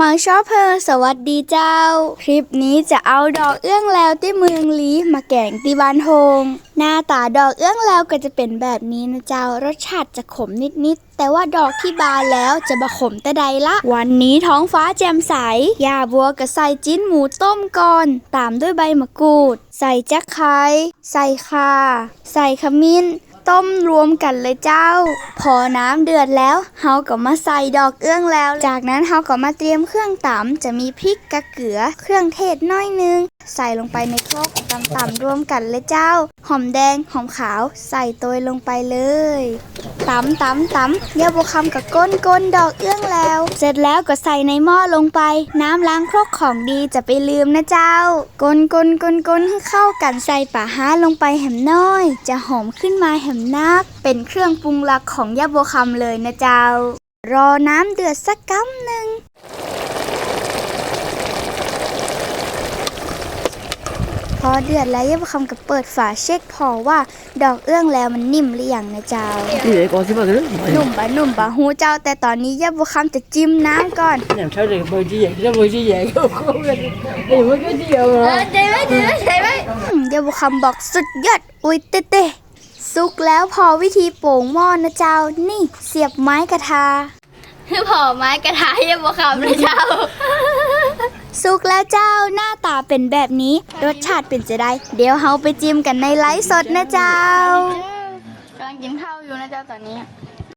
มาชอบเพอสวัสดีเจ้า คลิปนี้จะเอาดอกเอื้องแล้วที่เมืองลีมาแกงที่บ้านโฮง หน้าตาดอกเอื้องแล้วก็จะเป็นแบบนี้นะเจ้ารสชาติจะขมนิดๆแต่ว่าดอกที่บานแล้วจะบะขมแต่ใดละ วันนี้ท้องฟ้าแจ่มใสยาบัวก็ใส่จิ้นหมูต้มก่อน ตามด้วยใบมะกรูด ใส่จักไคร้ใส่ข่า ใส่ขมิ้น ต้มรวมกันเลยเจ้า พอน้ำเดือดแล้วเฮาก็มาใส่ดอกเอื้องแล้ว จากนั้นเฮาก็มาเตรียมเครื่องตำจะมีพริกกระเกลือเครื่องเทศน้อยนึงใส่ลงไปในครกตำๆรวมกันเลยเจ้า หอมแดงหอมขาวใส่ตัวลงไปเลยตำตำตำยาบุคำกับก้นก้นดอกเอื้องแล้ว เสร็จแล้วก็ใส่ในหม้อลงไป น้ำล้างครกของดีจะไปลืมนะเจ้ากนกนกนกนให้เข้ากันใส่ป่าฮ้าลงไปแหมน้อย จะหอมขึ้นมาแหมนัก เป็นเครื่องปรุงหลักของยาบัวคำเลยนะเจ้า รอน้ำเดือดสักกั๊มหนึ่ง พอเดือดแล้วยาบัวคำก็เปิดฝาเช็คพอว่าดอกเอื้องแล้วมันนิ่มหรือยังนะเจ้านี่เลยก่อนสิมาเลยหนุ่มบะหนุ่มบะฮูเจ้า แต่ตอนนี้ยาบัวคำจะจิ้มน้ำก่อนเนี่ยเท่าไหร่บางทีใหญ่ก็บางทีใหญ่ก็ก็กันเดี๋ยวมันก็เดียวเหรอใจไว้ใจไว้ใจไว้เดี๋ยวบุคำบอกสุดยอดอุ้ยเต้เต้สุกแล้วพอวิธีโป่งหม้อนะเจ้า นี่เสียบไม้กระทาคือผอไม้กระทะเยี่ยมคำเลยเจ้า สุกแล้วเจ้าหน้าตาเป็นแบบนี้ รสชาติเป็นจะได้ เดี๋ยวเฮาไปจิ้มกันในไลฟ์สดนะเจ้ากำลังกินข้าวอยู่นะเจ้าตอนนี้